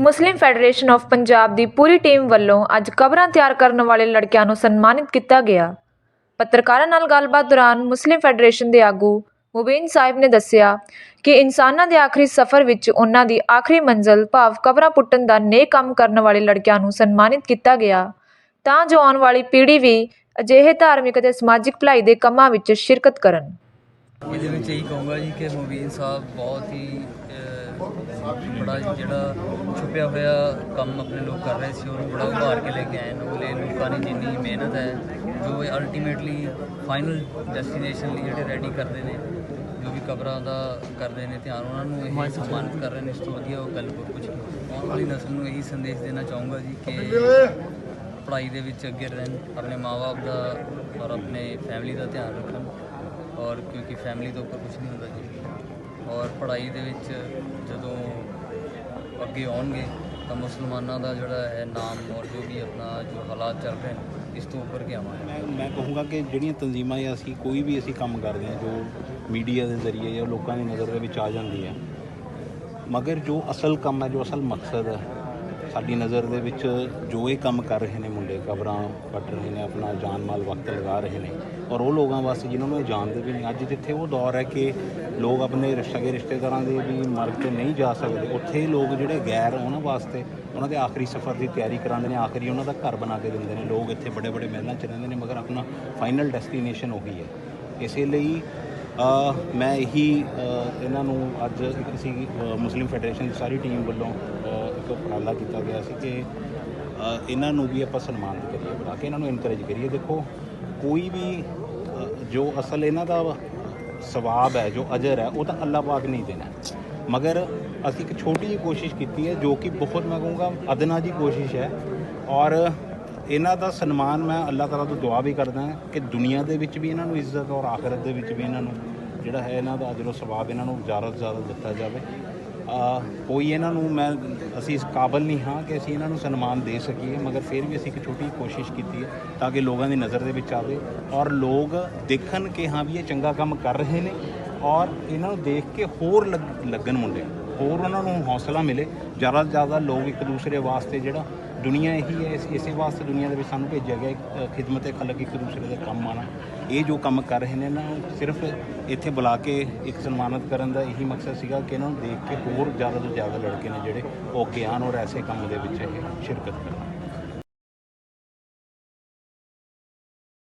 Muslim federation of Punjab ਦੀ ਪੂਰੀ team ਵੱਲੋਂ ਅੱਜ ਕਬਰਾਂ ਤਿਆਰ ਕਰਨ ਵਾਲੇ ਲੜਕਿਆਂ ਨੂੰ ਸਨਮਾਨਿਤ ਕੀਤਾ ਗਿਆ। ਪੱਤਰਕਾਰਾਂ ਨਾਲ ਗੱਲਬਾਤ ਦੌਰਾਨ ਮੁਸਲਿਮ ਫੈਡਰੇਸ਼ਨ ਦੇ ਆਗੂ ਮੁਬੀਨ ਸਾਹਿਬ ਨੇ ਦੱਸਿਆ ਕਿ ਇਨਸਾਨਾਂ ਦੇ ਆਖਰੀ ਸਫ਼ਰ ਵਿੱਚ ਉਹਨਾਂ ਦੀ ਆਖਰੀ ਮੰਜ਼ਲ ਭਾਵ ਕਬਰਾਂ ਪੁੱਟਣ ਦਾ ਨੇਕ ਕੰਮ ਕਰਨ ਵਾਲੇ ਲੜਕਿਆਂ ਨੂੰ ਸਨਮਾਨਿਤ ਕੀਤਾ ਗਿਆ। ਤਾਂ ਜੋ ਆਉਣ ਵਾਲੀ ਪੀੜ੍ਹੀ ਵੀ ਅਜਿਹੇ ਧਾਰਮਿਕ ਅਤੇ ਸਮਾਜਿਕ ਭਲਾਈ ਦੇ ਕੰਮਾਂ ਵਿੱਚ ਸ਼ਿਰਕਤ ਕਰਨ। ਇਹਦੇ ਵਿੱਚ ਇਹੀ ਕਹੂੰਗਾ ਜੀ ਕਿ ਮੁਬੀਨ ਸਾਹਿਬ ਬਹੁਤ ਹੀ ਬੜਾ ਜਿਹੜਾ ਛੁਪਿਆ ਹੋਇਆ ਕੰਮ ਆਪਣੇ ਲੋਕ ਕਰ ਰਹੇ ਸੀ, ਉਹਨੂੰ ਬੜਾ ਉਭਾਰ ਕੇ ਲੈ ਕੇ ਆਏ ਨੇ। ਉਹਲੇ ਲੋਕਾਂ ਦੀ ਜਿੰਨੀ ਮਿਹਨਤ ਹੈ, ਜੋ ਅਲਟੀਮੇਟਲੀ ਫਾਈਨਲ ਡੈਸਟੀਨੇਸ਼ਨ ਲਈ ਜਿਹੜੇ ਰੈਡੀ ਕਰਦੇ ਨੇ, ਜੋ ਵੀ ਕਬਰਾਂ ਦਾ ਕਰਦੇ ਨੇ ਧਿਆਨ, ਉਹਨਾਂ ਨੂੰ ਇਹ ਸਨਮਾਨਿਤ ਕਰ ਰਹੇ ਨੇ। ਇਸ ਤੋਂ ਵਧੀਆ ਉਹ ਗੱਲ ਹੋਰ ਕੁਝ ਨਹੀਂ। ਆਉਣ ਵਾਲੀ ਨਸਲ ਨੂੰ ਇਹੀ ਸੰਦੇਸ਼ ਦੇਣਾ ਚਾਹੂੰਗਾ ਜੀ ਕਿ ਪੜ੍ਹਾਈ ਦੇ ਵਿੱਚ ਅੱਗੇ ਰਹਿਣ, ਆਪਣੇ ਮਾਪੇ ਦਾ ਔਰ ਆਪਣੇ ਫੈਮਿਲੀ ਦਾ ਧਿਆਨ ਰੱਖਣ। ਔਰ ਕਿਉਂਕਿ ਫੈਮਿਲੀ ਤੋਂ ਉੱਪਰ ਕੁਝ ਨਹੀਂ ਹੁੰਦਾ ਜੀ। ਔਰ ਪੜ੍ਹਾਈ ਦੇ ਵਿੱਚ ਜਦੋਂ ਅੱਗੇ ਆਉਣਗੇ ਤਾਂ ਮੁਸਲਮਾਨਾਂ ਦਾ ਜਿਹੜਾ ਹੈ ਨਾਮ ਔਰ ਜੋ ਵੀ ਆਪਣਾ ਜੋ ਹਾਲਾਤ ਚੱਲ ਰਹੇ ਨੇ, ਇਸ ਤੋਂ ਉੱਪਰ ਕੇ ਆਵਾਂਗੇ। ਮੈਂ ਮੈਂ ਕਹੂੰਗਾ ਕਿ ਜਿਹੜੀਆਂ ਤਨਜ਼ੀਮਾਂ ਜਾਂ ਅਸੀਂ ਕੋਈ ਵੀ ਅਸੀਂ ਕੰਮ ਕਰਦੇ ਹਾਂ, ਜੋ ਮੀਡੀਆ ਦੇ ਜ਼ਰੀਏ ਜਾਂ ਲੋਕਾਂ ਦੀ ਨਜ਼ਰ ਦੇ ਵਿੱਚ ਆ ਜਾਂਦੀ ਹੈ, ਮਗਰ ਜੋ ਅਸਲ ਕੰਮ ਹੈ, ਜੋ ਅਸਲ ਮਕਸਦ ਹੈ ਸਾਡੀ ਨਜ਼ਰ ਦੇ ਵਿੱਚ ਜੋ ਇਹ ਕੰਮ ਕਰ ਰਹੇ ਨੇ ਮੁੰਡੇ, ਕਬਰਾਂ ਪੱਟ ਰਹੇ ਨੇ, ਆਪਣਾ ਜਾਨ ਮਾਲ ਵਕਤ ਲਗਾ ਰਹੇ ਨੇ ਔਰ ਉਹ ਲੋਕਾਂ ਵਾਸਤੇ ਜਿਨ੍ਹਾਂ ਨੂੰ ਇਹ ਜਾਣਦੇ ਵੀ ਨਹੀਂ, ਅੱਜ ਜਿੱਥੇ ਉਹ ਦੌਰ ਹੈ ਕਿ ਲੋਕ ਆਪਣੇ ਸਗੇ ਰਿਸ਼ਤੇਦਾਰਾਂ ਦੇ ਵੀ ਮਰਗ ਤੇ ਨਹੀਂ ਜਾ ਸਕਦੇ, ਉੱਥੇ ਲੋਕ ਜਿਹੜੇ ਗੈਰ ਉਹਨਾਂ ਵਾਸਤੇ ਉਹਨਾਂ ਦੇ ਆਖਰੀ ਸਫ਼ਰ ਦੀ ਤਿਆਰੀ ਕਰਾਉਂਦੇ ਨੇ, ਆਖਰੀ ਉਹਨਾਂ ਦਾ ਘਰ ਬਣਾ ਕੇ ਦਿੰਦੇ ਨੇ, ਲੋਕ ਇੱਥੇ ਵੱਡੇ ਵੱਡੇ ਮਹਿਲਾਂ 'ਚ ਰਹਿੰਦੇ ਨੇ, ਮਗਰ ਆਪਣਾ ਫਾਈਨਲ ਡੈਸਟੀਨੇਸ਼ਨ ਉਹੀ ਹੈ। ਇਸੇ ਲਈ ਮੈਂ ਇਹੀ ਇਹਨਾਂ ਨੂੰ ਅੱਜ ਅਸੀਂ ਮੁਸਲਿਮ ਫੈਡਰੇਸ਼ਨ ਦੀ ਸਾਰੀ ਟੀਮ ਵੱਲੋਂ ਉਪਰਾਲਾ ਕੀਤਾ ਗਿਆ ਸੀ ਕਿ ਇਹਨਾਂ ਨੂੰ ਵੀ ਆਪਾਂ ਸਨਮਾਨਿਤ ਕਰੀਏ ਬੁਲਾ ਕੇ ਇਹਨਾਂ ਨੂੰ ਇਨਕਰੇਜ ਕਰੀਏ। ਦੇਖੋ, ਕੋਈ ਵੀ ਜੋ ਅਸਲ ਇਹਨਾਂ ਦਾ ਸਵਾਬ ਹੈ, ਜੋ ਅਜਰ ਹੈ, ਉਹ ਤਾਂ ਅੱਲਾਹ ਪਾਕ ਨਹੀਂ ਦੇਣਾ ਮਗਰ ਅਸੀਂ ਇੱਕ ਛੋਟੀ ਜਿਹੀ ਕੋਸ਼ਿਸ਼ ਕੀਤੀ ਹੈ, ਜੋ ਕਿ ਬਹੁਤ, ਮੈਂ ਕਹੂੰਗਾ, ਅਦਨਾ ਜੀ ਕੋਸ਼ਿਸ਼ ਹੈ। ਔਰ ਇਹਨਾਂ ਦਾ ਸਨਮਾਨ ਮੈਂ ਅੱਲਾਹ ਤਾਲਾ ਤੋਂ ਦੁਆ ਵੀ ਕਰਦਾ ਹਾਂ ਕਿ ਦੁਨੀਆ ਦੇ ਵਿੱਚ ਵੀ ਇਹਨਾਂ ਨੂੰ ਇੱਜ਼ਤ ਔਰ ਆਖਰਤ ਦੇ ਵਿੱਚ ਵੀ ਇਹਨਾਂ ਨੂੰ ਜਿਹੜਾ ਹੈ, ਇਹਨਾਂ ਦਾ ਅਜਰ ਸਵਾਬ ਇਹਨਾਂ ਨੂੰ ਜ਼ਿਆਦਾ ਤੋਂ ਜ਼ਿਆਦਾ ਦਿੱਤਾ ਜਾਵੇ। ਕੋਈ ਇਹਨਾਂ ਨੂੰ ਮੈਂ, ਅਸੀਂ ਇਸ ਕਾਬਲ ਨਹੀਂ ਹਾਂ ਕਿ ਅਸੀਂ ਇਹਨਾਂ ਨੂੰ ਸਨਮਾਨ ਦੇ ਸਕੀਏ, ਮਗਰ ਫਿਰ ਵੀ ਅਸੀਂ ਇੱਕ ਛੋਟੀ ਕੋਸ਼ਿਸ਼ ਕੀਤੀ ਹੈ ਤਾਂ ਕਿ ਲੋਕਾਂ ਦੀ ਨਜ਼ਰ ਦੇ ਵਿੱਚ ਆਵੇ ਔਰ ਲੋਕ ਦੇਖਣ ਕਿ ਹਾਂ ਵੀ ਇਹ ਚੰਗਾ ਕੰਮ ਕਰ ਰਹੇ ਨੇ ਔਰ ਇਹਨਾਂ ਨੂੰ ਦੇਖ ਕੇ ਹੋਰ ਲੱਗ- ਲੱਗਣ ਮੁੰਡੇ ਹੋਰ ਉਹਨਾਂ ਨੂੰ ਹੌਸਲਾ ਮਿਲੇ। ਜ਼ਿਆਦਾ ਤੋਂ ਜ਼ਿਆਦਾ ਲੋਕ ਇੱਕ ਦੂਸਰੇ ਵਾਸਤੇ ਜਿਹੜਾ ਦੁਨੀਆ ਇਹੀ ਹੈ, ਇਸ- ਇਸੇ ਵਾਸਤੇ ਦੁਨੀਆ ਦੇ ਵਿੱਚ ਸਾਨੂੰ ਭੇਜਿਆ ਗਿਆ ਇੱਕ ਖਿਦਮਤ ਖਲਕ ਇੱਕ ਦੂਸਰੇ ਦੇ ਕੰਮ ਆਣਾ ਇਹ ਜੋ ਕੰਮ ਕਰ ਰਹੇ ਨੇ ਨਾ, ਸਿਰਫ ਇੱਥੇ ਬੁਲਾ ਕੇ ਇੱਕ ਸਨਮਾਨਿਤ ਕਰਨ ਦਾ ਇਹੀ ਮਕਸਦ ਸੀਗਾ ਕਿ ਇਹਨਾਂ ਨੂੰ ਦੇਖ ਕੇ ਹੋਰ ਜ਼ਿਆਦਾ ਤੋਂ ਜ਼ਿਆਦਾ ਲੜਕੇ ਨੇ ਜਿਹੜੇ ਉਹ ਅੱਗੇ ਆਉਣ ਔਰ ਐਸੇ ਕੰਮ ਦੇ ਵਿੱਚ ਇਹ ਸ਼ਿਰਕਤ ਕਰਨ।